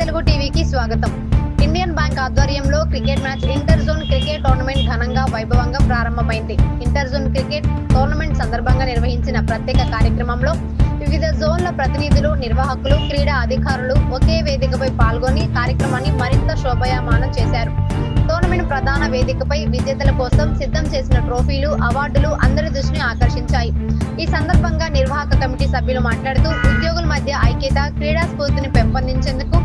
తెలుగు టీవీకి స్వాగతం. Indian bank ఆధ్వర్యంలో cricket match inter zone cricket tournament ఘనంగా వైభవంగా ప్రారంభమైంది. ఇంటర్ జోన్ క్రికెట్ టోర్నమెంట్ సందర్భంగా నిర్వహించిన ప్రత్యేక కార్యక్రమంలో వివిధ జోన్ల ప్రతినిధులు నిర్వాహకులు క్రీడా అధికారులు ఒకే వేదికపై పాల్గొని కార్యక్రమాన్ని మరింత శోభాయమానం చేశారు. టోర్నమెంట్ ప్రధాన వేదికపై విజేతల కోసం సిద్ధం చేసిన ట్రోఫీలు అవార్డులు అందరి దృష్టిని ఆకర్షించాయి. ఈ సందర్భంగా నిర్వాహక కమిటీ సభ్యులు మాట్లాడుతూ ఉద్యోగుల మధ్య ఐక్యత క్రీడా స్ఫూర్తిని పెంపొందించేందుకు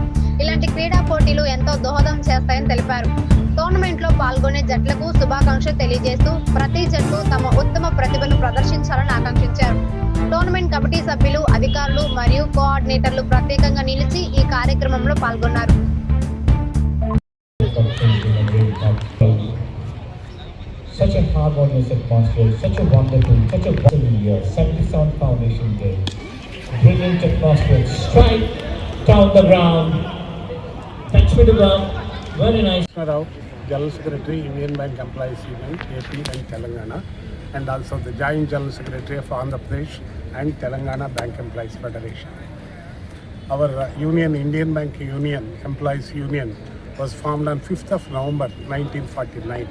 ఎంతో చేస్తాయని తెలిపారు టోర్నమెంట్లో పాల్గొనే జట్లకు శుభాకాంక్షలు తెలియజేస్తూ ప్రతి జట్టు తమ ఉత్తమ ప్రతిభను ప్రదర్శించాలని ఆకాంక్షించారు టోర్నమెంట్ కమిటీ సభ్యులు అధికారులు మరియు కోఆర్డినేటర్లు ప్రత్యేకంగా నిలిచి ఈ కార్యక్రమంలో పాల్గొన్నారు Such a harmonious atmosphere, such a wonderful, such a wonderful year, 77 Foundation Day. Brilliant atmosphere, strike down the ground. Touch with the ground, Rao, General Secretary, Union Bank Employees Union, AP and Telangana, and also the Joint General Secretary of Andhra Pradesh and Telangana Bank Employees Federation. Our uh, union, Indian Bank Union, Employees Union, was formed on 5th of November 1949.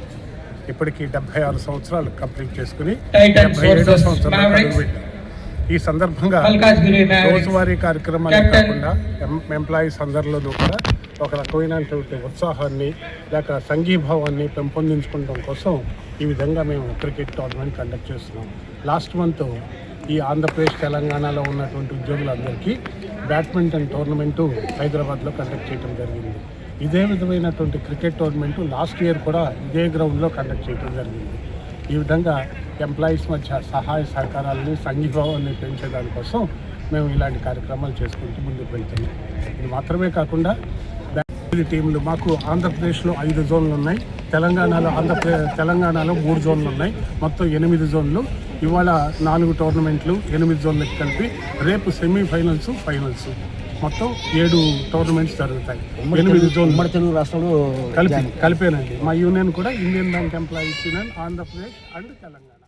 ఇప్పటికి డెబ్బై ఆరు సంవత్సరాలు complete చేసుకుని డెబ్బై ఏడో సంవత్సరంలో. ఈ సందర్భంగా. రోజువారీ కార్యక్రమాలు. కాకుండా ఎంప్లాయీస్ అందరిలోనూ కూడా ఒక రకమైనటువంటి ఉత్సాహాన్ని లేక సంఘీభావాన్ని పెంపొందించుకోవడం కోసం ఈ విధంగా మేము క్రికెట్ టోర్నమెంట్ కండక్ట్ చేస్తున్నాం. లాస్ట్ మంత్ ఈ ఆంధ్రప్రదేశ్ తెలంగాణలో ఉన్నటువంటి ఉద్యోగులందరికీ బ్యాడ్మింటన్ టోర్నమెంటు హైదరాబాద్లో కండక్ట్ చేయడం జరిగింది. ఇదే విధమైనటువంటి క్రికెట్ టోర్నమెంటు లాస్ట్ ఇయర్ కూడా ఇదే గ్రౌండ్లో కండక్ట్ చేయడం జరిగింది. ఈ విధంగా ఎంప్లాయీస్ మధ్య సహాయ సహకారాలని సంఘీభావాన్ని పెంచేదానికోసం మేము ఇలాంటి కార్యక్రమాలు చేసుకుంటూ ముందుకు వెళ్తున్నాం. ఇది మాత్రమే కాకుండా టీంలు. మాకు ఆంధ్రప్రదేశ్లో ఐదు జోన్లు ఉన్నాయి. తెలంగాణలో ఆంధ్రప్రదేశ్ తెలంగాణలో మూడు జోన్లు ఉన్నాయి. మొత్తం ఎనిమిది జోన్లు. ఇవాళ నాలుగు టోర్నమెంట్లు ఎనిమిది జోన్లకి కలిపి రేపు సెమీఫైనల్స్ ఫైనల్స్. మొత్తం ఏడు టోర్నమెంట్స్ జరుగుతాయి. ఎనిమిది జోన్లు. ఉమ్మడి తెలుగు రాష్ట్రంలో కలిపి కలిపేనండి. మా యూనియన్ కూడా Indian bank employees union Andhra Pradesh and Telangana.